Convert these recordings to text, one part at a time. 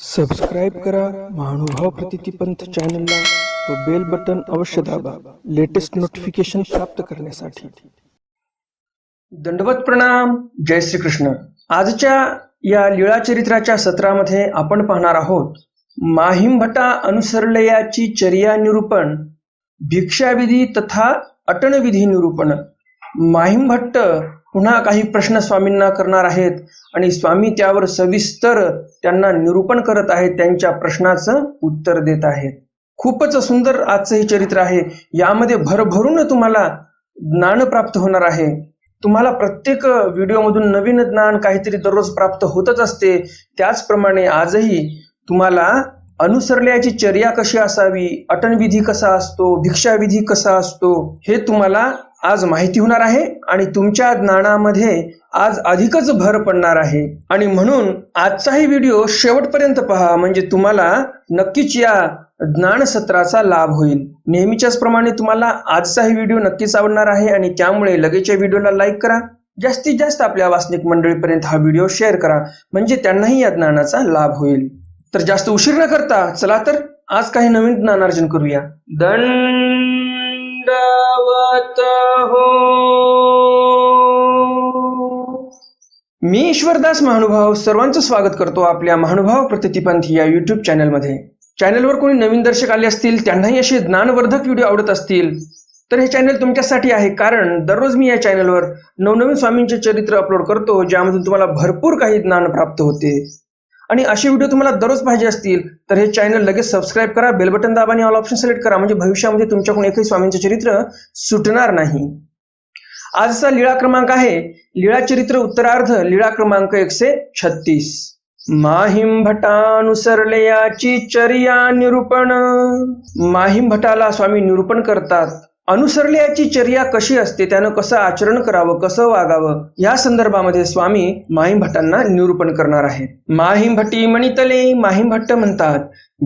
Subscribe करा महानुभाव प्रतितीपंथ चॅनलला व बेल बटन अवश्य दाबा लेटेस्ट नोटिफिकेशन प्राप्त करण्यासाठी. दंडवत प्रणाम जय श्री कृष्ण आजच्या या लीळा चरित्राच्या सत्रामध्ये आपण पाहणार आहोत माहिमभटा अनुसरलयाची चर्या निरूपण भिक्षाविधी तथा अटणविधी निरूपण. माहिमभट्ट पुन्हा काही प्रश्न स्वामींना करणार आहेत आणि स्वामी त्यावर सविस्तर त्यांना निरूपण करत आहेत त्यांच्या प्रश्नाचं उत्तर देत आहेत. खूपच सुंदर आजचं हे चरित्र आहे. यामध्ये भरभरून तुम्हाला ज्ञान प्राप्त होणार आहे. तुम्हाला प्रत्येक व्हिडिओमधून नवीन ज्ञान काहीतरी दररोज प्राप्त होतच असते. त्याचप्रमाणे आजही तुम्हाला अनुसरल्याची चर्या कशी असावी अटनविधी कसा असतो भिक्षाविधी कसा असतो हे तुम्हाला आज माहिती होणार आहे आणि तुमच्या ज्ञानामध्ये आज अधिकच भर पडणार आहे. आणि म्हणून आजचाही व्हिडिओ शेवटपर्यंत पहा म्हणजे तुम्हाला नक्कीच या ज्ञान सत्राचा लाभ होईल. नेहमीच्याच प्रमाणे तुम्हाला आजचाही व्हिडिओ नक्कीच आवडणार आहे आणि त्यामुळे लगेचच्या व्हिडिओला लाईक करा. जास्तीत जास्त आपल्या वासनिक मंडळीपर्यंत हा व्हिडिओ शेअर करा म्हणजे त्यांनाही या ज्ञानाचा लाभ होईल. तर जास्त उशीर न करता चला तर आज काही नवीन ज्ञानार्जन करूया. दंड हो मी ईश्वरदास महानुभाव सर्वांचं स्वागत करतो आपल्या महानुभाव प्रतितीपंथ या युट्यूब चॅनलमध्ये चॅनलवर कोणी नवीन दर्शक आले असतील त्यांनाही असे ज्ञानवर्धक व्हिडिओ आवडत असतील तर हे चॅनल तुमच्यासाठी आहे. कारण दररोज मी या चॅनलवर नवनवीन स्वामींचे चरित्र अपलोड करतो ज्यामधून तुम्हाला भरपूर काही ज्ञान प्राप्त होते. आणि असे व्हिडिओ तुम्हाला दररोज पाहिजे असतील तर हे चॅनल लगेच सबस्क्राईब करा बेल बटन दाबा आणि ऑल ऑप्शन सिलेक्ट करा. म्हणजे भविष्यामध्ये तुमच्याकडून एकही स्वामींचे चरित्र सुटणार नाही. आजचा लीळा क्रमांक आहे लीळा चरित्र उत्तरार्ध लीळा क्रमांक एकशे छत्तीस. माहिम भटानुसरले याची चर्या निरूपण. माहिम भटाला स्वामी निरूपण करतात. अनुसरल्याची चर्या कशी असते त्यानं कसं आचरण करावं कसं वागावं या संदर्भामध्ये स्वामी माहीम भट्टांना निरूपण करणार आहेत माहीम भट्टी म्हणितले माहीम भट्ट म्हणतात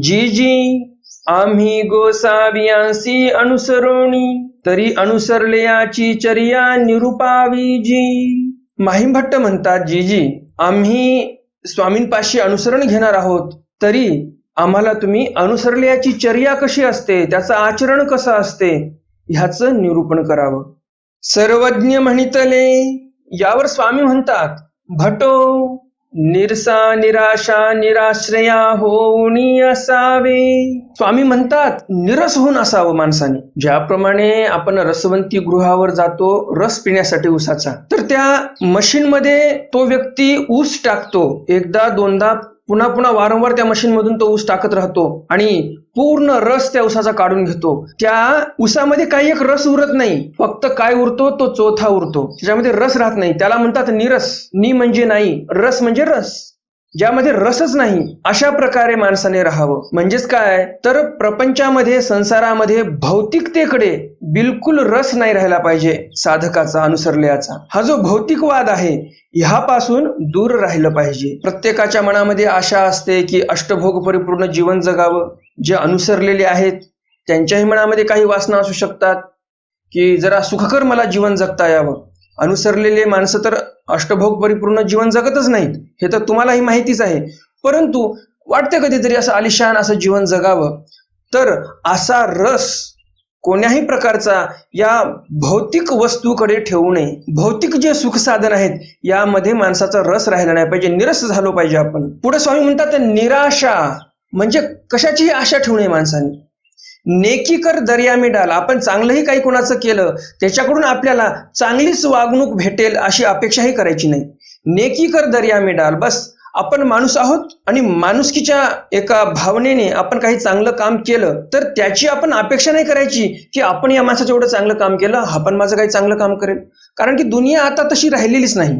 जी जी आम्ही गोसावियांसी अनुसरोणी तरी अनुसरल्याची चर्या निरूपावी जी. माहीम भट्ट म्हणतात जी जी आम्ही स्वामींपाशी अनुसरण घेणार आहोत तरी आम्हाला तुम्ही अनुसरल्याची चर्या कशी असते त्याचं आचरण कसं असते ह्याचं निरूपण करावं. सर्वज्ञ म्हणितले यावर स्वामी म्हणतात भटो निरसा निराशा निराश्रया होऊनी असावे. स्वामी म्हणतात निरस होऊन असावं माणसाने. ज्याप्रमाणे आपण रसवंती गृहावर जातो रस पिण्यासाठी ऊसाचा तर त्या मशीनमध्ये तो व्यक्ती ऊस टाकतो. एकदा दोनदा पुन्हा पुन्हा वारंवार त्या मशीनमधून तो ऊस टाकत राहतो आणि पूर्ण रस त्या ऊसाचा काढून घेतो. त्या ऊसामध्ये काही एक रस उरत नाही. फक्त काय उरतो? तो चोथा उरतो. त्याच्यामध्ये रस राहत नाही. त्याला म्हणतात निरस. नी म्हणजे नाही. रस म्हणजे रस. ज्यामध्ये रसच नाही अशा प्रकारे माणसाने राहावं. म्हणजेच काय? तर प्रपंचामध्ये संसारामध्ये भौतिकतेकडे बिलकुल रस नाही राहिला पाहिजे साधकाचा अनुसरल्याचा. हा जो भौतिकवाद आहे ह्यापासून दूर राहिलं पाहिजे. प्रत्येकाच्या मनामध्ये आशा असते की अष्टभोग परिपूर्ण जीवन जगावं. जे अनुसरलेले आहेत त्यांच्याही मनामध्ये काही वासना असू शकतात की जरा सुखकर मला जीवन जगता यावं. अनुसरलेले माणसं तर अष्टभोग परिपूर्ण जीवन जगतच नाहीत. हे तर तुम्हालाही माहितीच आहे. परंतु वाटते कधीतरी असं आलिशान असं जीवन जगावं. तर असा रस कोण्याही प्रकारचा या भौतिक वस्तूकडे ठेवू नये. भौतिक जे सुख साधन आहेत यामध्ये माणसाचा रस राहिला नाही पाहिजे. निरस झालो पाहिजे आपण. पुढे स्वामी म्हणतात निराशा म्हणजे कशाचीही आशा ठेवू नये माणसाने. नेकीकर दर्या मिळाल आपण चांगलंही काही कोणाचं केलं त्याच्याकडून आपल्याला चांगलीच वागणूक भेटेल अशी अपेक्षाही करायची नाही. नेकीकर दर्या मिळाल बस आपण माणूस आहोत आणि माणुसकीच्या एका भावनेने आपण काही चांगलं काम केलं तर त्याची आपण अपेक्षा नाही करायची की आपण या माणसाचं एवढं चांगलं काम केलं हा पण माझं काही चांगलं काम करेल. कारण की दुनिया आता तशी राहिलेलीच नाही.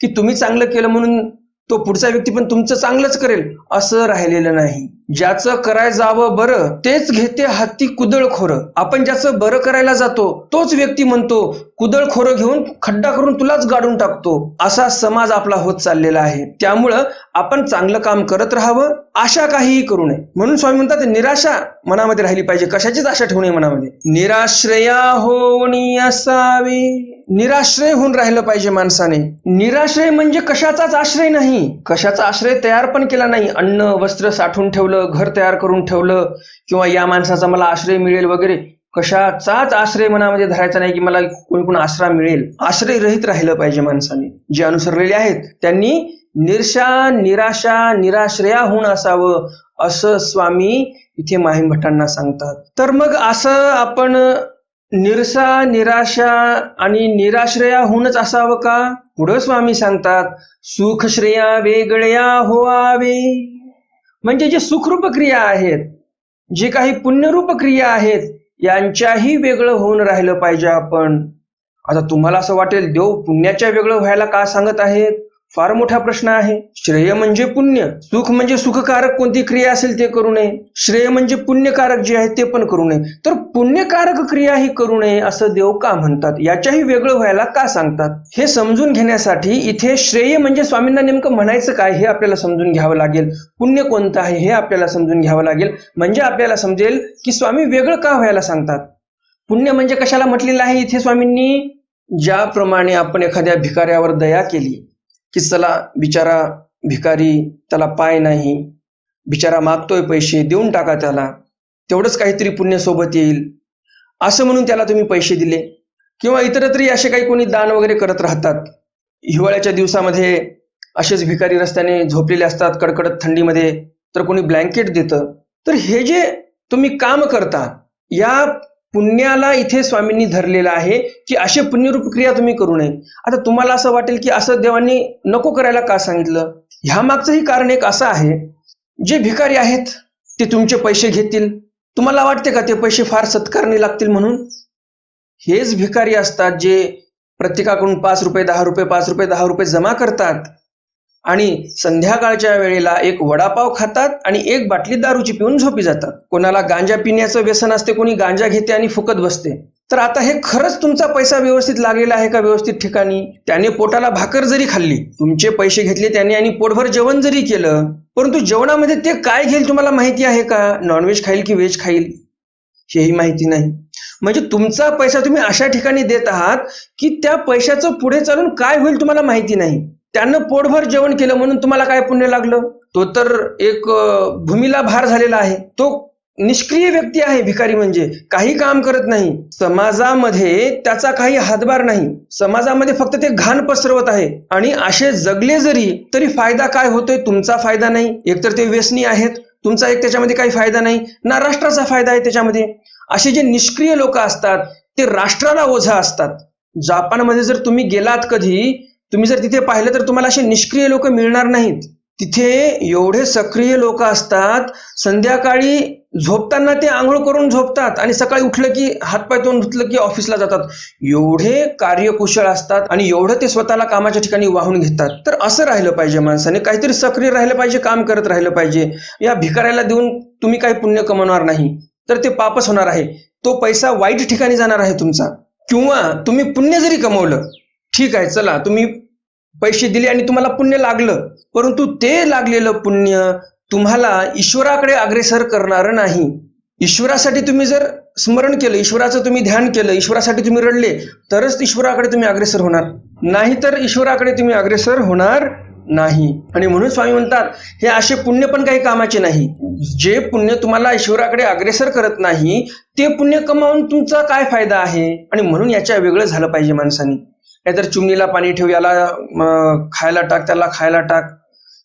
की तुम्ही चांगलं केलं म्हणून तो पुढचा व्यक्ती पण तुमचं चांगलंच करेल असं राहिलेलं नाही. ज्याचं कराय जावं बरं तेच घेते हाती कुदळखोर. आपण ज्याचं बरं करायला जातो तोच व्यक्ती म्हणतो कुदळखोर घेऊन खड्डा करून तुलाच गाडून टाकतो. असा समाज आपला होत चाललेला आहे. त्यामुळं आपण चांगलं काम करत राहावं आशा काहीही करू नये. म्हणून स्वामी म्हणतात निराशा मनामध्ये राहिली पाहिजे. कशाचीच आशा ठेवू नये मनामध्ये. निराश्रया होणी असावी. निराश्रय होऊन राहिलं पाहिजे माणसाने. निराश्रय म्हणजे कशाचाच आश्रय नाही. कशाचा आश्रय तयार पण केला नाही. अन्न वस्त्र साठवून ठेवलं घर तयार करून ठेवलं किंवा या माणसाचा मला आश्रय मिळेल वगैरे कशाचाच आश्रय मनामध्ये म्हणजे धरायचा नाही की मला कोणी कोण आश्रय मिळेल. आश्रय रहित राहिलं पाहिजे माणसाने. जे अनुसरलेले आहेत त्यांनी निरशा निराशा निराश्रया होऊन असावं असं स्वामी इथे माहीम भट्टांना सांगतात. तर मग असं आपण निरसा निराशा आणि निराश्रया होऊनच असावं का? पुढं स्वामी सांगतात सुखश्रेया वेगळ्या होवावे. म्हणजे जे सुखरूप क्रिया आहेत जे काही पुण्यरूप क्रिया आहेत यांच्याही वेगळं होऊन राहिलं पाहिजे आपण. आता तुम्हाला असं वाटेल देव पुण्याच्या वेगळं व्हायला का सांगत आहेत? फार मोठा प्रश्न आहे. श्रेय म्हणजे पुण्य सुख म्हणजे सुखकारक कोणती क्रिया असेल ते करू नये. श्रेय म्हणजे पुण्यकारक जे आहे ते पण करू नये. तर पुण्यकारक क्रिया ही करू नये असं देव का म्हणतात? याच्याही वेगळं व्हायला का सांगतात? हे समजून घेण्यासाठी इथे श्रेय म्हणजे स्वामींना नेमकं म्हणायचं काय हे आपल्याला समजून घ्यावं लागेल. पुण्य कोणतं आहे हे आपल्याला समजून घ्यावं लागेल. म्हणजे आपल्याला समजेल की स्वामी वेगळं का व्हायला सांगतात? पुण्य म्हणजे कशाला म्हटलेलं आहे इथे स्वामींनी? ज्याप्रमाणे आपण एखाद्या भिकाऱ्यावर दया केली की चला बिचारा भिकारी त्याला पाय नाही बिचारा मागतोय पैसे देऊन टाका त्याला. तेवढंच काहीतरी पुण्य सोबत येईल. असं म्हणून त्याला तुम्ही पैसे दिले. किंवा इतरत्री असे काही कोणी दान वगैरे करत राहतात. हिवाळ्याच्या दिवसामध्ये असेच भिकारी रस्त्याने झोपलेले असतात कडकडत थंडीमध्ये. तर कोणी ब्लँकेट देतं. तर हे जे तुम्ही काम करता या पुण्याला इथे स्वामींनी धरलेलं आहे की असे पुण्यरूप क्रिया तुम्ही करू नये. आता तुम्हाला असं वाटेल की असं देवांनी नको करायला का सांगितलं? ह्या मागचंही कारण एक असं आहे जे भिकारी आहेत ते तुमचे पैसे घेतील. तुम्हाला वाटते का ते पैसे फार सत्कारणी लागतील म्हणून? हेच भिकारी असतात जे प्रत्येकाकडून पाच रुपये दहा रुपये पाच रुपये दहा रुपये जमा करतात. आणि संध्याकाळच्या वेळेला एक वडापाव खातात आणि एक बाटली दारूची पिऊन झोपी जातात. कोणाला गांजा पिण्याचं व्यसन असते कोणी गांजा घेते आणि फुकत बसते. तर आता हे खरंच तुमचा पैसा व्यवस्थित लागलेला आहे का व्यवस्थित ठिकाणी? त्याने पोटाला भाकर जरी खाल्ली तुमचे पैसे घेतले त्याने आणि पोटभर जेवण जरी केलं परंतु जेवणामध्ये ते काय घेईल तुम्हाला माहिती आहे का? नॉनव्हेज खाईल की व्हेज खाईल? हेही माहिती नाही. म्हणजे तुमचा पैसा तुम्ही अशा ठिकाणी देत आहात की त्या पैशाचं पुढे चालून काय होईल तुम्हाला माहिती नाही. त्यानं पोटभर जेवण केलं म्हणून तुम्हाला काय पुण्य लागलं? तो तर एक भूमीला भार झालेला आहे. तो निष्क्रिय व्यक्ती आहे भिकारी म्हणजे. काही काम करत नाही. समाजामध्ये त्याचा काही हातभार नाही. समाजामध्ये फक्त ते घाण पसरवत आहे. आणि असे जगले जरी तरी फायदा काय होतोय? तुमचा फायदा नाही. एकतर ते व्यसनी आहेत. तुमचा एक त्याच्यामध्ये काही फायदा नाही. ना राष्ट्राचा फायदा आहे त्याच्यामध्ये. असे जे निष्क्रिय लोक असतात ते राष्ट्राला ओझा असतात. जपानमध्ये जर तुम्ही गेलात कधी तुम्ही जर तिथे पाहिलं तर तुम्हाला असे निष्क्रिय लोक मिळणार नाहीत. तिथे एवढे सक्रिय लोक असतात संध्याकाळी झोपताना ते आंघोळ करून झोपतात आणि सकाळी उठलं की हातपाय तोंड धुतलं की ऑफिसला जातात. एवढे कार्यकुशल असतात आणि एवढं ते स्वतःला कामाच्या ठिकाणी वाहून घेतात. तर असं राहिलं पाहिजे माणसाने काहीतरी सक्रिय राहिलं पाहिजे काम करत राहिलं पाहिजे. या भिकाऱ्याला देऊन तुम्ही काही पुण्य कमवणार नाही. तर ते पापच होणार आहे. तो पैसा वाईट ठिकाणी जाणार आहे तुमचा. किंवा तुम्ही पुण्य जरी कमवलं ठीक आहे चला तुम्ही पैसे दिले आणि तुम्हाला पुण्य लागलं. परंतु ते लागलेलं पुण्य तुम्हाला ईश्वराकडे अग्रेसर करणार नाही. ईश्वरासाठी तुम्ही जर स्मरण केलं ईश्वराचं तुम्ही ध्यान केलं ईश्वरासाठी तुम्ही रडले तरच ईश्वराकडे तुम्ही अग्रेसर होणार. नाहीतर ईश्वराकडे तुम्ही अग्रेसर होणार नाही. आणि म्हणून स्वामी म्हणतात हे असे पुण्य पण काही कामाचे नाही. जे पुण्य तुम्हाला ईश्वराकडे अग्रेसर करत नाही ते पुण्य कमावून तुमचा काय फायदा आहे? आणि म्हणून याच्या वेगळं झालं पाहिजे माणसाने. नाहीतर चिमणीला पाणी ठेव याला खायला टाक त्याला खायला टाक.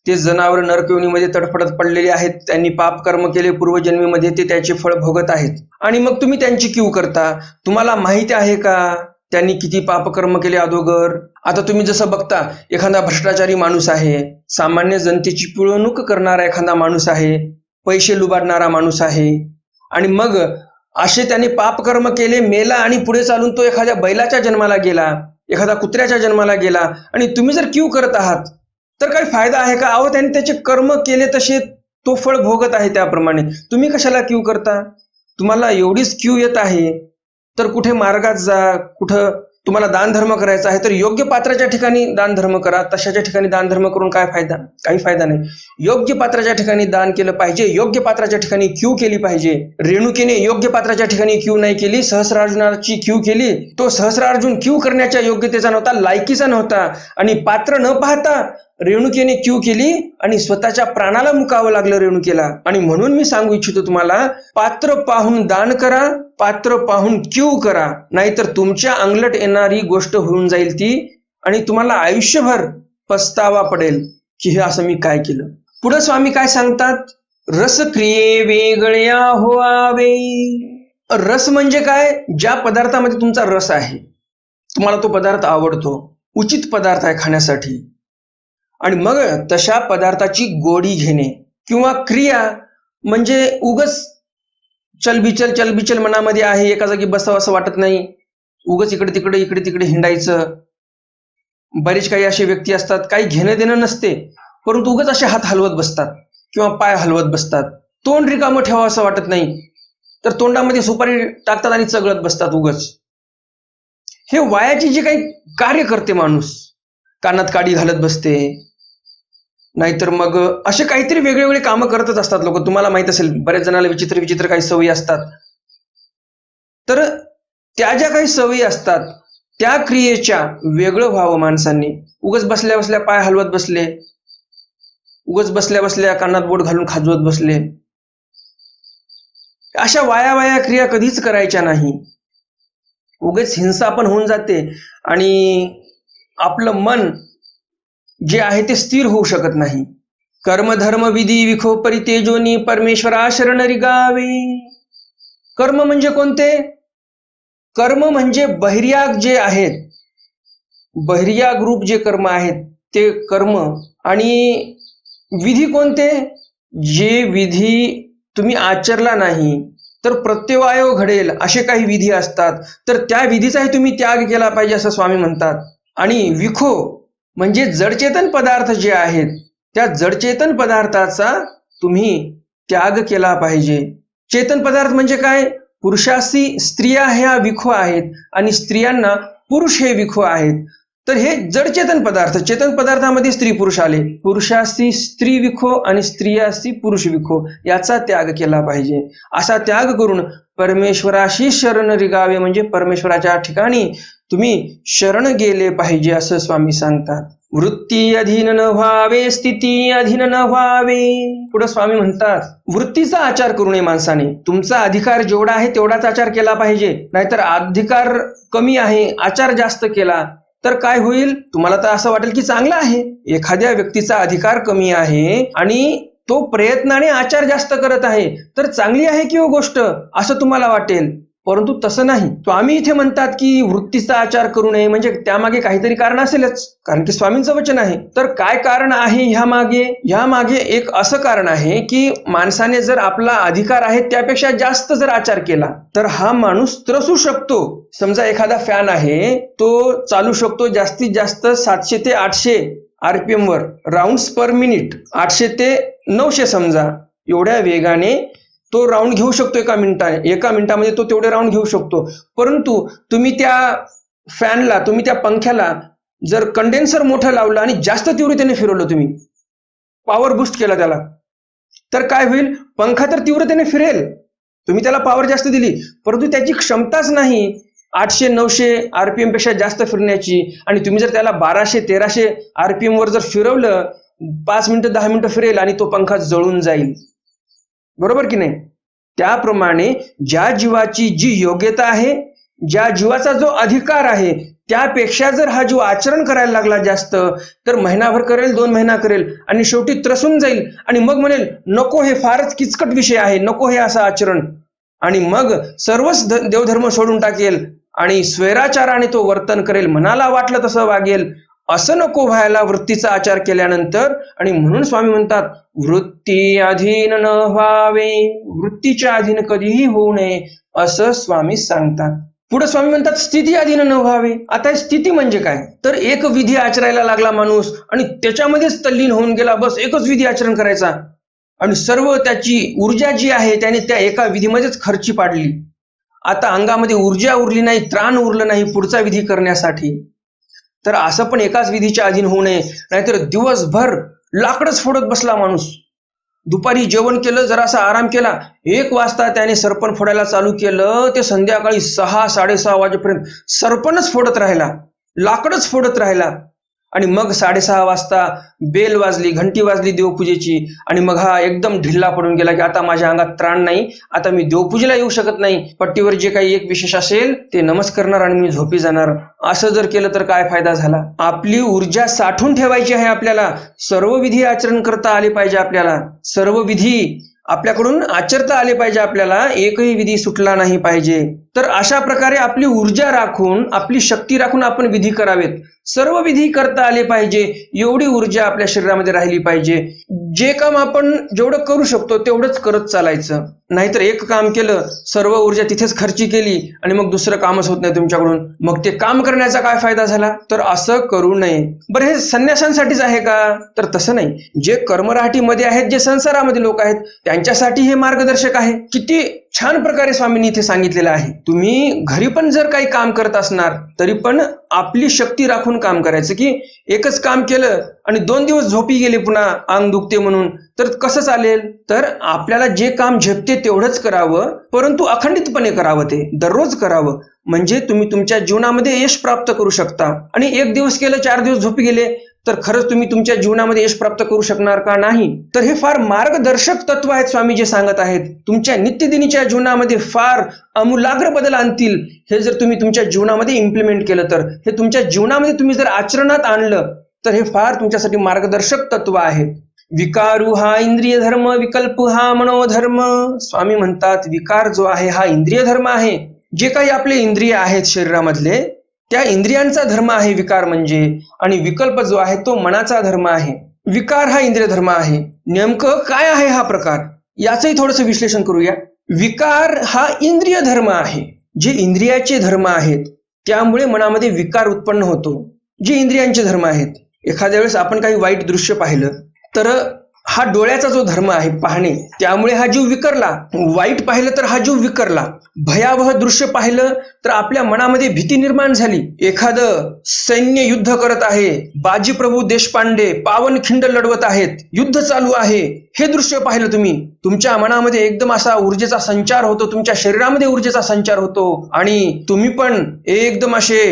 ते जनावर नरकवणीमध्ये तडफडत पडलेले आहेत. त्यांनी पाप कर्म केले पूर्वजन्मीमध्ये ते त्याचे फळ भोगत आहेत. आणि मग तुम्ही त्यांची क्यू करता? तुम्हाला माहिती आहे का? त्यांनी किती पापकर्म केले अगोदर आता तुम्ही जसं बघता एखादा भ्रष्टाचारी माणूस आहे. सामान्य जनतेची पिळवणूक करणारा एखादा माणूस आहे. पैसे लुबाडणारा माणूस आहे. आणि मग असे त्याने पापकर्म केले मेला आणि पुढे चालून तो एखाद्या बैलाच्या जन्माला गेला. एखादा कुत्र्याच्या जन्माला गेला आणि तुम्ही जर क्यू करत आहात तर काही फायदा आहे का? अहो त्यांनी त्याचे कर्म केले तसे तो फळ भोगत आहे त्याप्रमाणे. तुम्ही कशाला क्यू करता? तुम्हाला एवढीच क्यू येत आहे तर कुठे मार्गात जा कुठं तुम्हाला दान धर्म करायचा आहे तर योग्य पात्राच्या ठिकाणी दान धर्म करा. तशाच्या ठिकाणी दान धर्म करून काय फायदा? काही फायदा नाही. योग्य पात्राच्या ठिकाणी दान केलं पाहिजे योग्य पात्राच्या ठिकाणी क्यू केली पाहिजे. रेणुकेने योग्य पात्राच्या ठिकाणी क्यू नाही केली सहस्रार्जुनाची क्यू केली. तो सहस्रार्जुन क्यू करण्याच्या योग्यतेचा नव्हता लायकीचा नव्हता. आणि पात्र न पाहता रेणुकेने क्यू केली आणि स्वतःच्या प्राणाला मुकावं लागलं रेणुकेला. आणि म्हणून मी सांगू इच्छितो तुम्हाला पात्र पाहून दान करा पात्र पाहून क्यू करा. नाहीतर तुमच्या अंगलट येणारी गोष्ट होऊन जाईल ती आणि तुम्हाला आयुष्यभर पस्तावा पडेल की हे असं मी काय केलं. पुढे स्वामी काय सांगतात? रसक्रिये वेगळ्या व्हावे. रस म्हणजे काय? ज्या पदार्थामध्ये तुमचा रस आहे तुम्हाला तो पदार्थ आवडतो उचित पदार्थ आहे खाण्यासाठी. आणि मग तशा पदार्थाची गोडी घेणे किंवा क्रिया म्हणजे उगच चलबिचल चलबिचल मनामध्ये आहे एका जागी बसावं असं वाटत नाही. उगच इकडे तिकडे इकडे तिकडे हिंडायचं. बरेच काही असे व्यक्ती असतात काही घेणं देणं नसते परंतु उगच असे हात हलवत बसतात किंवा पाय हलवत बसतात. तोंड रिकामं ठेवावं असं वाटत नाही. तर तोंडामध्ये सुपारी टाकतात आणि चगळत बसतात उगच. हे वायाची जे काही कार्य करते माणूस कानात काडी घालत बसते नाहीतर मग असे काहीतरी वेगळे वेगळे कामं करतच असतात लोक. तुम्हाला माहीत असेल बऱ्याच जणांना विचित्र विचित्र काही सवयी असतात. तर त्या ज्या काही सवयी असतात त्या क्रियेच्या वेगळं व्हावं माणसांनी. उगच बसल्या बसल्या पाय हलवत बसले. उगच बसल्या बसल्या कानात बोट घालून खाजवत बसले. अशा वाया वाया क्रिया कधीच करायच्या नाही. उगेच हिंसा पण होऊन जाते. आणि आपलं मन जे आहे ते स्थिर होऊ शकत नाही. कर्म धर्म विधी विखो परितेजोनी परमेश्वरा शरण रिगावे. कर्म म्हणजे कोणते? कर्म म्हणजे बहिर्याग जे आहेत बहिर्याग रूप जे कर्म आहेत ते कर्म आणि विधी कोणते? जे विधी तुम्ही आचरला नाही तर प्रत्यवायो घडेल असे काही विधी असतात. तर त्या विधीचाही तुम्ही त्याग केला पाहिजे असं स्वामी म्हणतात. आणि विखो म्हणजे जडचेतन पदार्थ जे आहेत त्या जडचेतन पदार्थाचा तुम्ही त्याग केला पाहिजे. चेतन पदार्थ म्हणजे काय? पुरुषासी स्त्रिया ह्या विखो आहेत आणि स्त्रियांना पुरुष हे विखो आहेत. तर हे जडचेतन पदार्थ चेतन पदार्थामध्ये स्त्री पुरुष आले. पुरुषासी स्त्री विखो आणि स्त्रियासी पुरुष विखो याचा त्याग केला पाहिजे. असा त्याग करून परमेश्वराशी शरण रिगावे म्हणजे परमेश्वराच्या ठिकाणी तुम्ही शरण गेले पाहिजे असं स्वामी सांगतात. वृत्ती अधीन न व्हावे स्थिती अधीन न व्हावे. पुढे स्वामी म्हणतात वृत्तीचा आचार करू नये माणसाने. तुमचा अधिकार जेवढा आहे तेवढाच आचार केला पाहिजे. नाहीतर अधिकार कमी आहे आचार जास्त केला तर काय होईल? तुम्हाला तर असं वाटेल की चांगलं आहे. एखाद्या व्यक्तीचा अधिकार कमी आहे आणि तो प्रयत्नाने आचार जास्त करत आहे तर चांगली आहे की हो गोष्ट? असं तुम्हाला वाटेल. परंतु तसं नाही. स्वामी इथे म्हणतात की वृत्तीचा आचार करू नये म्हणजे त्यामागे काहीतरी कारण असेलच. कारण की स्वामींचं वचन आहे. तर काय कारण आहे ह्या मागे ह्या मागे एक असं कारण आहे की माणसाने जर आपला अधिकार आहे त्यापेक्षा जास्त जर आचार केला तर हा माणूस त्रसू शकतो. समजा एखादा फॅन आहे तो चालू शकतो जास्तीत जास्त सातशे ते आठशे आरपीएम वर. राऊंड पर मिनिट आठशे ते नऊशे समजा. एवढ्या वेगाने तो राऊंड घेऊ शकतो एका मिनिटा एका मिनिटामध्ये तो तेवढे राऊंड घेऊ शकतो. परंतु तुम्ही त्या फॅनला तुम्ही त्या पंख्याला जर कंडेन्सर मोठं लावलं आणि जास्त तीव्रतेने फिरवलं तुम्ही पॉवर बुस्ट केला त्याला तर काय होईल? पंखा तर तीव्रतेने फिरेल. तुम्ही त्याला पॉवर जास्त दिली. परंतु त्याची क्षमताच नाही आठशे नऊशे आरपीएमपेक्षा जास्त फिरण्याची. आणि तुम्ही जर त्याला बाराशे तेराशे आरपीएम वर जर फिरवलं पाच मिनिटं दहा मिनिटं फिरेल आणि तो पंखा जळून जाईल. बरोबर की नाही? त्याप्रमाणे ज्या जीवाची जी योग्यता आहे ज्या जीवाचा जो अधिकार आहे त्यापेक्षा जर हा जीव आचरण करायला लागला जास्त तर महिनाभर करेल दोन महिना करेल आणि शेवटी त्रसून जाईल आणि मग म्हणेल नको हे फारच किचकट विषय आहे नको हे असं आचरण. आणि मग सर्वच देवधर्म सोडून टाकेल आणि स्वैराचाराने तो वर्तन करेल. मनाला वाटलं तसं वागेल. असं नको व्हायला वृत्तीचा आचार केल्यानंतर आणि म्हणून स्वामी म्हणतात वृत्ती अधीन न व्हावे वृत्तीच्या अधीन कधीही होऊ नये असं स्वामी सांगतात. पुढे स्वामी म्हणतात स्थिती अधीन न व्हावे. आता स्थिती म्हणजे काय? तर एक विधी आचरायला लागला माणूस आणि त्याच्यामध्येच तल्लीन होऊन गेला बस एकच विधी आचरण करायचा. आणि सर्व त्याची ऊर्जा जी आहे त्याने त्या एका विधीमध्येच खर्ची पाडली. आता अंगामध्ये ऊर्जा उरली नाही त्राण उरलं नाही पुढचा विधी करण्यासाठी. तर असं पण एकाच विधीच्या अधीन होऊ नये. नाहीतर दिवसभर लाकडच फोडत बसला माणूस. दुपारी जेवण केलं जरासा आराम केला एक वाजता त्याने सरपण फोडायला चालू केलं ते संध्याकाळी सहा साडेसहा वाजेपर्यंत सरपणच फोडत राहिला लाकडच फोडत राहिला. आणि मग साडेसहा वाजता बेल वाजली घंटी वाजली देवपूजेची आणि मग हा एकदम ढिल्ला पडून गेला की आता माझ्या अंगात त्राण नाही आता मी देवपूजेला येऊ शकत नाही. पट्टीवर जे काही एक विशेष असेल ते नमस करणार आणि मी झोपी जाणार. असं जर केलं तर काय फायदा झाला? आपली ऊर्जा साठून ठेवायची आहे आपल्याला. सर्व विधी आचरण करता आले पाहिजे आपल्याला. सर्व विधी आपल्याकडून आचरता आले पाहिजे आपल्याला. एकही विधी सुटला नाही पाहिजे. तर अशा प्रकारे आपली ऊर्जा राखून आपली शक्ती राखून आपण विधी करावेत. सर्व विधी करता आले पाहिजे एवढी ऊर्जा आपल्या शरीरामध्ये राहिली पाहिजे. जे काम आपण जेवढं करू शकतो तेवढंच करत चालायचं. नाहीतर एक काम केलं सर्व ऊर्जा तिथेच खर्ची केली आणि मग दुसरं कामच होत नाही तुमच्याकडून. मग ते काम करण्याचा काय फायदा झाला? तर असं करू नये. बरं हे संन्यासांसाठीच आहे का? तर तसं नाही. जे कर्मराहटीमध्ये आहेत जे संसारामध्ये लोक आहेत त्यांच्यासाठी हे मार्गदर्शक आहे. किती छान प्रकारे स्वामींनी इथे सांगितलेलं आहे. तुम्ही घरी पण जर काही काम करत असणार तरी पण आपली शक्ती राखून काम करायचं की एकच काम केलं आणि दोन दिवस झोपी गेले पुन्हा अंग दुखते म्हणून तर कसं चालेल? तर आपल्याला जे काम झेपते तेवढंच करावं परंतु अखंडितपणे करावं ते दररोज करावं. म्हणजे तुम्ही तुमच्या जीवनामध्ये यश प्राप्त करू शकता. आणि एक दिवस केलं चार दिवस झोपी गेले तर खरंच तुम्ही तुमच्या जीवनामध्ये यश प्राप्त करू शकणार का नाही? तर हे फार मार्गदर्शक तत्व आहेत स्वामी जे सांगत आहेत. तुमच्या नित्यदिनीच्या जीवनामध्ये फार अमूलाग्र बदल आणतील हे जर तुम्ही तुमच्या जीवनामध्ये इम्प्लिमेंट केलं तर. हे तुमच्या जीवनामध्ये तुम्ही जर आचरणात आणलं तर हे फार तुमच्यासाठी मार्गदर्शक तत्व आहे. विकारू हा इंद्रिय धर्म विकल्प हा मनोधर्म. स्वामी म्हणतात विकार जो आहे हा इंद्रिय धर्म आहे. जे काही आपले इंद्रिय आहेत शरीरामधले त्या इंद्रियांचा धर्म आहे विकार म्हणजे आणि विकल्प जो आहे तो मनाचा धर्म आहे. विकार हा इंद्रिय धर्म आहे. नेमकं काय आहे हा प्रकार? याचंही थोडंसं विश्लेषण करूया. विकार हा इंद्रिय धर्म आहे. जे इंद्रियाचे धर्म आहेत त्यामुळे मनामध्ये विकार उत्पन्न होतो. जे इंद्रियांचे धर्म आहेत. एखाद्या वेळेस आपण काही वाईट दृश्य पाहिलं तर हा डोळ्याचा जो धर्म आहे पाहणे त्यामुळे हा जीव विकरला. वाईट पाहिलं तर हा जीव विकरला. भयावह दृश्य पाहिलं तर आपल्या मनामध्ये भीती निर्माण झाली. एखादं सैन्य युद्ध करत आहे बाजी प्रभू देशपांडे पावनखिंड लढवत आहेत युद्ध चालू आहे हे दृश्य पाहिलं तुम्ही. तुमच्या मनामध्ये एकदम असा ऊर्जेचा संचार होतो तुमच्या शरीरामध्ये ऊर्जेचा संचार होतो. आणि तुम्ही पण एकदम असे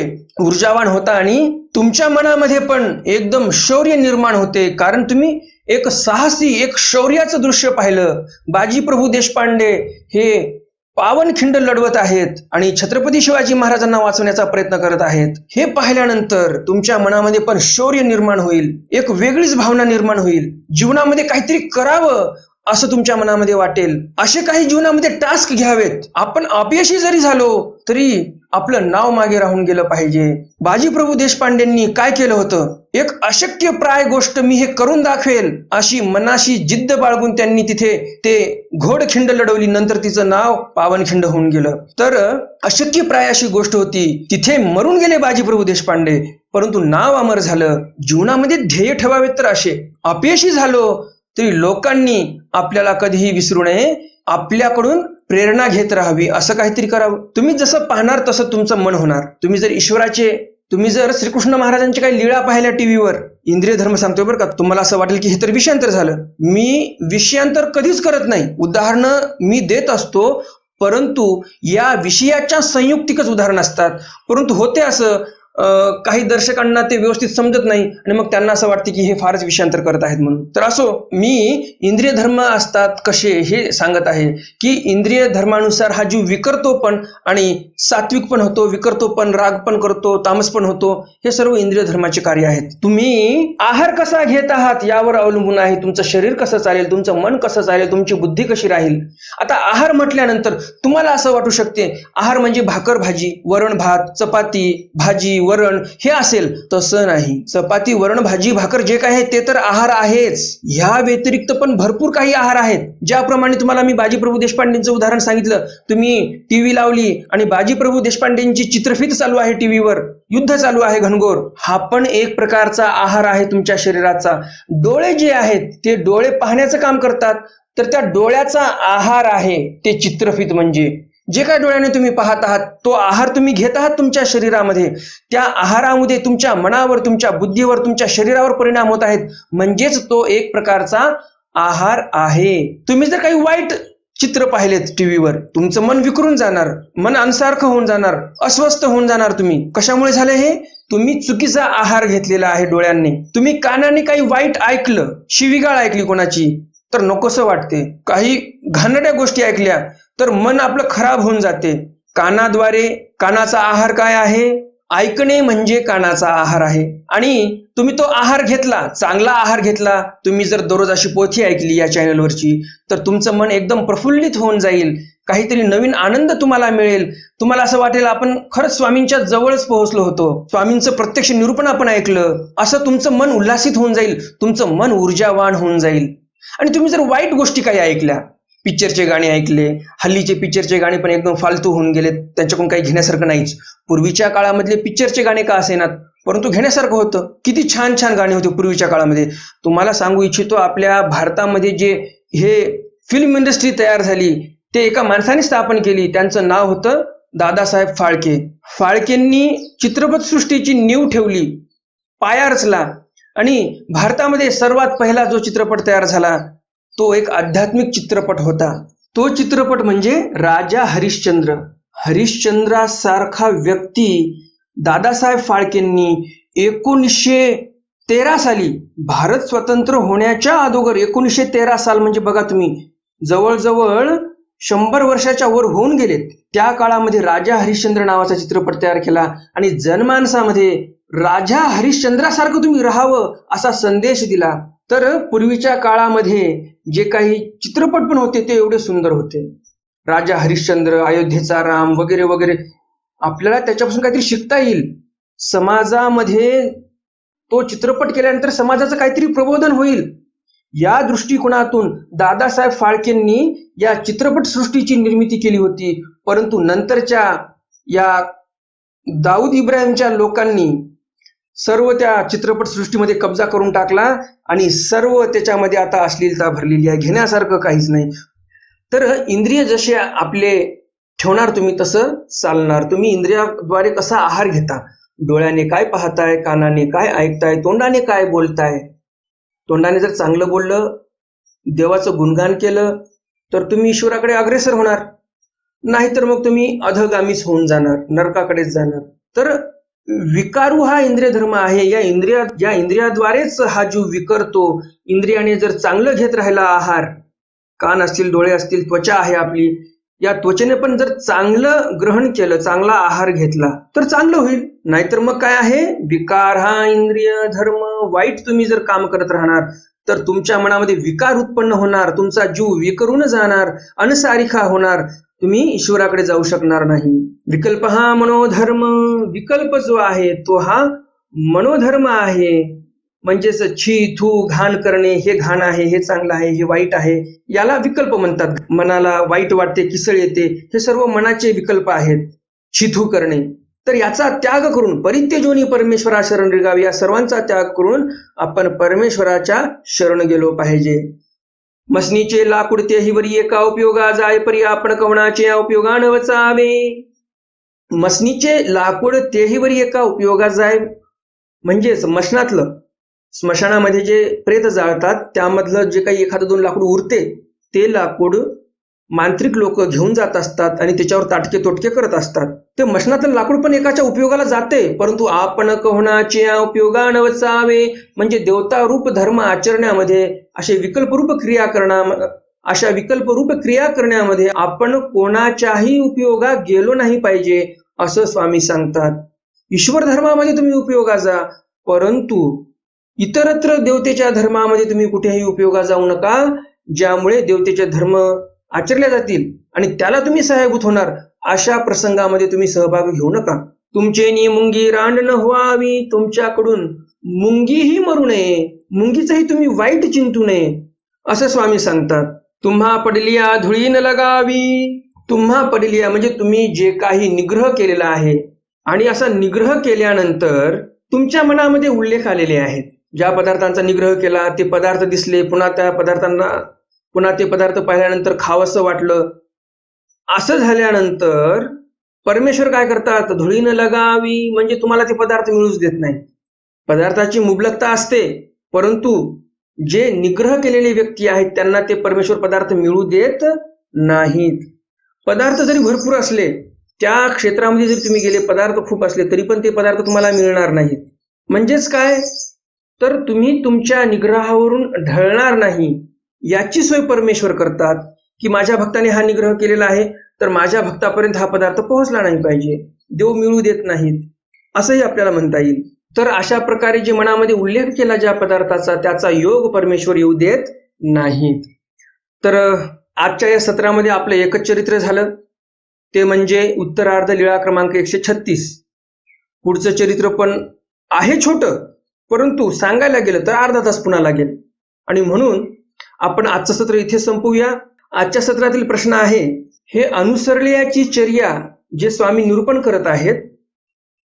ऊर्जावान होता आणि तुमच्या मनामध्ये पण एकदम शौर्य निर्माण होते. कारण तुम्ही एक साहसी एक शौर्याचं दृश्य पाहिलं. बाजी प्रभू देशपांडे हे पावनखिंड लढवत आहेत आणि छत्रपती शिवाजी महाराजांना वाचवण्याचा प्रयत्न करत आहेत. हे पाहिल्यानंतर तुमच्या मनामध्ये पण शौर्य निर्माण होईल. एक वेगळीच भावना निर्माण होईल. जीवनामध्ये काहीतरी करावं असं तुमच्या मनामध्ये वाटेल. असे काही जीवनामध्ये टास्क घ्यावेत. आपण अपयशी जरी झालो तरी आपलं नाव मागे राहून गेलं पाहिजे. बाजीप्रभू देशपांडेंनी काय केलं होतं? एक अशक्य प्राय गोष्ट मी हे करून दाखवेल अशी मनाशी जिद्द बाळगून त्यांनी तिथे ते घोडखिंड लढवली. नंतर तिचं नाव पावनखिंड होऊन गेलं. तर अशक्य प्राय अशी गोष्ट होती. तिथे मरून गेले बाजीप्रभू देशपांडे. परंतु नाव अमर झालं. जीवनामध्ये ध्येय ठेवावेत तर असे. अपयशी झालो तरी लोकांनी आपल्याला कधीही विसरू नये. आपल्याकडून प्रेरणा घेत राहावी. असं काहीतरी करावं. तुम्ही जसं पाहणार तसं तुमचं मन होणार. तुम्ही जर ईश्वराचे तुम्ही जर श्रीकृष्ण महाराजांची काही लीळा पाहिल्या टीव्हीवर इंद्रिय धर्म सांगतोय बरं का तुम्हाला असं वाटेल की हे तर विषयांतर झालं. मी विषयांतर कधीच करत नाही. उदाहरणं मी देत असतो परंतु या विषयाच्या संयुक्तिकच उदाहरण असतात. परंतु होते असं काही दर्शकांना ते व्यवस्थित समजत नाही आणि मग त्यांना असं वाटते की हे फारच विषयांतर करत आहेत म्हणून. तर असो मी इंद्रिय धर्म असतात कसे हे सांगत आहे की इंद्रिय धर्मानुसार हा जीव विकरतो पण आणि सात्विक पण होतो विकरतो पण राग पण करतो तामस पण होतो हे सर्व इंद्रिय धर्माचे कार्य आहेत. तुम्ही आहार कसा घेत आहात यावर अवलंबून आहे. तुमचं शरीर कसं चालेल तुमचं मन कसं चालेल तुमची बुद्धी कशी राहील? आता आहार म्हटल्यानंतर तुम्हाला असं वाटू शकते आहार म्हणजे भाकर भाजी वरण भात चपाती भाजी वरण हे असेल तसं नाही. चपाती वरण भाजी भाकर जे काय आहे ते तर आहार आहेच. ह्या व्यतिरिक्त पण भरपूर काही आहार आहेत. ज्याप्रमाणे तुम्हाला मी बाजीप्रभू देशपांडेंचं उदाहरण सांगितलं. तुम्ही टीव्ही लावली आणि बाजीप्रभू देशपांडेंची चित्रफित चालू आहे टीव्हीवर. युद्ध चालू आहे घनघोर. हा पण एक प्रकारचा आहार आहे तुमच्या शरीराचा. डोळे जे आहेत ते डोळे पाहण्याचं काम करतात. तर त्या डोळ्याचा आहार आहे ते चित्रफित म्हणजे. जे काय डोळ्याने तुम्ही पाहत आहात तो आहार तुम्ही घेत आहात तुमच्या शरीरामध्ये. त्या आहारामध्ये तुमच्या मनावर तुमच्या बुद्धीवर तुमच्या शरीरावर परिणाम होत आहेत. म्हणजेच तो एक प्रकारचा आहार आहे. तुम्ही जर काही वाईट चित्र पाहिलेत टीव्हीवर तुमचं मन विकरून जाणार मन अनसारखं होऊन जाणार अस्वस्थ होऊन जाणार तुम्ही. कशामुळे झालं हे? तुम्ही चुकीचा आहार घेतलेला आहे डोळ्यांनी. तुम्ही कानाने काही वाईट ऐकलं शिवीगाळ ऐकली कोणाची? तर नकोसं वाटते. काही घाणड्या गोष्टी ऐकल्या तर मन आपलं खराब होऊन जाते. कानाद्वारे कानाचा आहार काय आहे? ऐकणे म्हणजे कानाचा आहार आहे. आणि तुम्ही तो आहार घेतला चांगला आहार घेतला तुम्ही जर दररोज अशी पोथी ऐकली या चॅनलवरची तर तुमचं मन एकदम प्रफुल्लित होऊन जाईल. काहीतरी नवीन आनंद तुम्हाला मिळेल. तुम्हाला असं वाटेल आपण खरंच स्वामींच्या जवळच पोहोचलो होतो. स्वामींचं प्रत्यक्ष निरूपण आपण ऐकलं असं तुमचं मन उल्हासित होऊन जाईल. तुमचं मन ऊर्जावान होऊन जाईल. आणि तुम्ही जर वाईट गोष्टी काही ऐकल्या पिक्चरचे गाणे ऐकले हल्लीचे पिक्चरचे गाणे पण एकदम फालतू होऊन गेले त्यांच्याकडून काही घेण्यासारखं नाहीच. पूर्वीच्या काळामधले पिक्चरचे गाणे का असेनात? परंतु घेण्यासारखं होतं. किती छान छान गाणे होते पूर्वीच्या काळामध्ये. तुम्हाला सांगू इच्छितो आपल्या भारतामध्ये जे हे फिल्म इंडस्ट्री तयार झाली ते एका माणसाने स्थापन केली. त्यांचं नाव होतं दादासाहेब फाळके. फाळकेंनी चित्रपटसृष्टीची नीव ठेवली. पाया रचला. आणि भारतामध्ये सर्वात पहिला जो चित्रपट तयार झाला तो एक आध्यात्मिक चित्रपट होता. तो चित्रपट म्हणजे राजा हरिश्चंद्र. हरिश्चंद्रासारखा व्यक्ती दादासाहेब फाळकेंनी एकोणीसशे तेरा साली भारत स्वतंत्र होण्याच्या अगोदर एकोणीसशे तेरा साल म्हणजे बघा तुम्ही जवळजवळ शंभर वर्षाच्या वर होऊन गेलेत. त्या काळामध्ये राजा हरिश्चंद्र नावाचा चित्रपट तयार केला आणि जनमानसामध्ये राजा हरिश्चंद्रासारखं तुम्ही राहावं असा संदेश दिला. तर पूर्वीच्या काळामध्ये जे काही चित्रपट पण होते ते एवढे सुंदर होते. राजा हरिश्चंद्र अयोध्येचा राम वगैरे वगैरे. आपल्याला त्याच्यापासून काहीतरी शिकता येईल. समाजामध्ये तो चित्रपट केल्यानंतर समाजाचं काहीतरी प्रबोधन होईल. या दृष्टिकोनातून दादासाहेब फाळकेंनी या चित्रपट सृष्टीची निर्मिती केली होती. परंतु नंतरच्या या दाऊद इब्राहिमच्या लोकांनी सर्व त्या चित्रपट सृष्टीमध्ये कब्जा करून टाकला आणि सर्व त्याच्यामध्ये आता अश्लीलता भरलेली आहे घेण्यासारखं काहीच नाही. तर इंद्रिय जसे आपले ठेवणार तुम्ही तसं चालणार. तुम्ही इंद्रियाद्वारे कसा आहार घेता? डोळ्याने काय पाहताय कानाने काय ऐकताय तोंडाने काय बोलताय? तोंडाने जर चांगलं बोललं देवाचं गुणगान केलं तर तुम्ही ईश्वराकडे अग्रेसर होणार. नाहीतर मग तुम्ही अधगामीच होऊन जाणार नरकाकडेच जाणार. तर विकारू हा इंद्रिय धर्म आहे. या इंद्रिया या इंद्रियाद्वारेच हा जीव विकरतो. इंद्रियाने जर चांगलं घेत राहिला आहार कान असतील डोळे असतील त्वचा आहे आपली. या त्वचेने पण जर चांगलं ग्रहण केलं चांगला आहार घेतला तर चांगलं होईल. नाहीतर मग काय आहे? विकार हा इंद्रिय धर्म. वाईट तुम्ही जर काम करत राहणार तर तुमच्या मनामध्ये विकार उत्पन्न होणार. तुमचा जीव विकरून जाणार. अनसारिखा होणार. तुम्ही ईश्वराकडे जाऊ शकणार नाही. विकल्प हा मनोधर्म. विकल्प जो आहे तो हा मनोधर्म आहे. म्हणजेच छी थू घाण करणे हे घाण आहे हे चांगलं आहे हे वाईट आहे याला विकल्प म्हणतात. मनाला वाईट वाटते किसळ येते हे सर्व मनाचे विकल्प आहेत. छिथू करणे. तर याचा त्याग करून परित्यजोनी परमेश्वरा शरण रिगावी या सर्वांचा त्याग करून आपण परमेश्वराच्या शरण गेलो पाहिजे. मसनीचे लाकूड तेही वरी एका उपयोगा जाय परी आपण कवणाचे उपयोगान वचावे. मसनीचे लाकूड तेहीवरी एका उपयोगा जाय म्हणजे स्मशनातलं स्मशानामध्ये जे प्रेत जाळतात त्यामधलं जे काही एखादं दोन लाकूड उरते ते लाकूड मांत्रिक लोक घेऊन जात असतात आणि त्याच्यावर ताटके तोटके करत असतात. ते मशनातलं लाकूड पण एकाच्या उपयोगाला जाते. परंतु आपण कोणाच्या उपयोगा नवचावे म्हणजे देवता रूप धर्म आचरण्यामध्ये असे विकल्परूप क्रिया करणा अशा विकल्परूप क्रिया करण्यामध्ये आपण कोणाच्याही उपयोगा गेलो नाही पाहिजे असं स्वामी सांगतात. ईश्वर धर्मामध्ये तुम्ही उपयोगा जा परंतु इतरत्र देवतेच्या धर्मामध्ये तुम्ही कुठेही उपयोगा जाऊ नका ज्यामुळे देवतेचे धर्म आचरल्या जातील आणि त्याला तुम्ही सहाय्यभूत होणार. अशा प्रसंगामध्ये तुम्ही सहभाग घेऊ नका. तुमचे मुंगी रांड न व्हावी तुमच्याकडून मुंगीही मरू नये मुंगीचंही तुम्ही वाईट चिंतू नये असं स्वामी सांगतात. तुम्हा पडलिया धुळी न लगावी. तुम्हा पडलिया म्हणजे तुम्ही जे काही निग्रह केलेला आहे आणि असा निग्रह केल्यानंतर तुमच्या मनामध्ये उल्लेख आलेले आहेत. ज्या पदार्थांचा निग्रह केला ते पदार्थ दिसले पुन्हा त्या पदार्थांना पुन्हा ते पदार्थ पाहिल्यानंतर खावंसं वाटलं. असं झाल्यानंतर परमेश्वर काय करतात? धुळी न लगावी म्हणजे तुम्हाला ते पदार्थ मिळूच देत नाही. पदार्थाची मुबलकता असते परंतु जे निग्रह केलेले व्यक्ती आहेत त्यांना ते परमेश्वर पदार्थ मिळू देत नाहीत. पदार्थ जरी भरपूर असले त्या क्षेत्रामध्ये जरी तुम्ही गेले पदार्थ खूप असले तरी पण ते पदार्थ तुम्हाला मिळणार नाहीत. म्हणजेच काय? तर तुम्ही तुमच्या निग्रहावरून ढळणार नाही. याची सोय परमेश्वर करतात की माझ्या भक्ताने हा निग्रह केलेला आहे तर माझ्या भक्तापर्यंत हा पदार्थ पोहोचला नाही पाहिजे. देव मिळू देत नाहीत असंही आपल्याला म्हणता येईल. तर अशा प्रकारे जे मनामध्ये उल्लेख केला ज्या पदार्थाचा त्याचा योग परमेश्वर येऊ देत नाहीत. तर आजच्या या सत्रामध्ये आपलं एकच चरित्र झालं. ते म्हणजे उत्तरार्ध लीळा क्रमांक एकशे छत्तीस. पुढचं चरित्र पण आहे छोट परंतु सांगायला गेलं तर अर्धा तास पुन्हा लागेल. आणि म्हणून आपण आजचं सत्र इथे संपवूया. आजच्या सत्रातील प्रश्न आहे हे अनुसरल्याची चर्या जे स्वामी निरूपण करत आहेत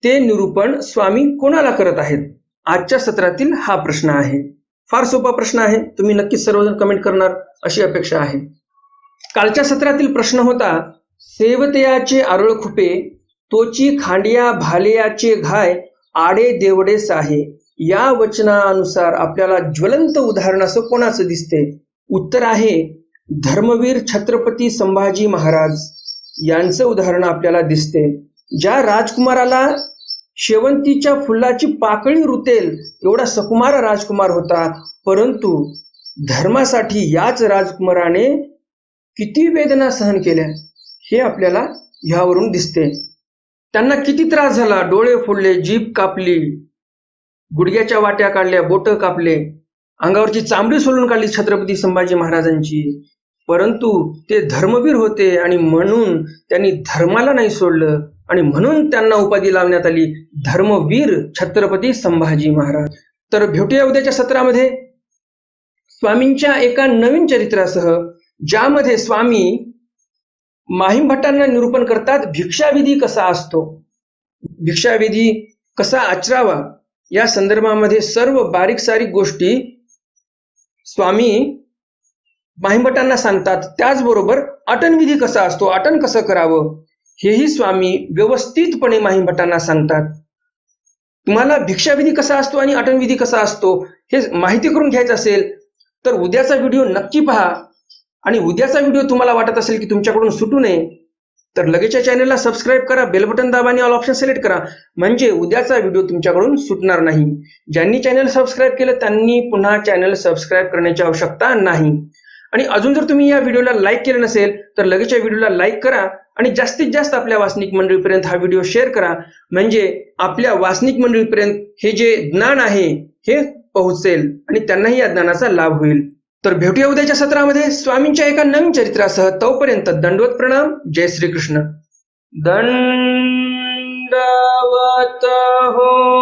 ते निरूपण स्वामी कोणाला करत आहेत? आजच्या सत्रातील हा प्रश्न आहे. फार सोपा प्रश्न आहे तुम्ही नक्कीच सर्वजण कमेंट करणार अशी अपेक्षा आहे. कालच्या सत्रातील प्रश्न होता सेवतयाचे आरळ खुपे तोची खांडिया भालेयाचे घाय आडे देवडे साहे. या वचनानुसार आपल्याला ज्वलंत उदाहरण असं कोणाचं दिसते उत्तर आहे धर्मवीर छत्रपती संभाजी महाराज. यांचं उदाहरण आपल्याला दिसते. ज्या राजकुमाराला शेवंतीच्या फुलाची पाकळी रुतेल एवढा सकुमार राजकुमार होता. परंतु धर्मासाठी याच राजकुमाराने किती वेदना सहन केल्या हे आपल्याला ह्यावरून दिसते. त्यांना किती त्रास झाला डोळे फोडले जीभ कापली गुडघ्याच्या वाट्या काढल्या बोट कापले. अंगावरची चांबडी सोलून काढली छत्रपती संभाजी महाराजांची. परंतु ते धर्मवीर होते आणि म्हणून त्यांनी धर्माला नाही सोडलं आणि म्हणून त्यांना उपाधी लावण्यात आली धर्मवीर छत्रपती संभाजी महाराज. तर भेटूया उद्याच्या सत्रामध्ये. स्वामींच्या एका नवीन चरित्रासह ज्यामध्ये स्वामी माहीम भट्टांना निरूपण करतात भिक्षाविधी कसा असतो? भिक्षाविधी कसा आचरावा? या संदर्भामध्ये सर्व बारीक सारीक गोष्टी स्वामी माहिमटांना सांगतात त्याचबरोबर अटनविधी कसा असतो अटन कसं करावं? हेही स्वामी व्यवस्थितपणे माहिमटांना सांगतात. तुम्हाला भिक्षाविधी कसा असतो आणि अटनविधी कसा असतो हे माहिती करून घ्यायचं असेल तर उद्याचा व्हिडिओ नक्की पहा. आणि उद्याचा व्हिडिओ तुम्हाला वाटत असेल की तुमच्याकडून सुटू नये तर लगेच या चॅनलला सबस्क्राईब करा बेल बटन दाबा आणि ऑल ऑप्शन सिलेक्ट करा. म्हणजे उद्याचा व्हिडिओ तुमच्याकडून सुटणार नाही. ज्यांनी चॅनल सबस्क्राईब केलं त्यांनी पुन्हा चॅनल सबस्क्राईब करण्याची आवश्यकता नाही. आणि अजून जर तुम्ही या व्हिडिओला लाईक केलं नसेल तर लगेच या व्हिडिओला लाईक करा आणि जास्तीत जास्त आपल्या वासनिक मंडळीपर्यंत हा व्हिडिओ शेअर करा. म्हणजे आपल्या वासनिक मंडळीपर्यंत हे जे ज्ञान आहे हे पोहोचेल आणि त्यांनाही या ज्ञानाचा लाभ होईल. तर भेटूया उद्याच्या सत्रामध्ये. स्वामींच्या एका नवीन चरित्रासह तोपर्यंत दंडवत प्रणाम. जय श्रीकृष्ण. दंडवत हो.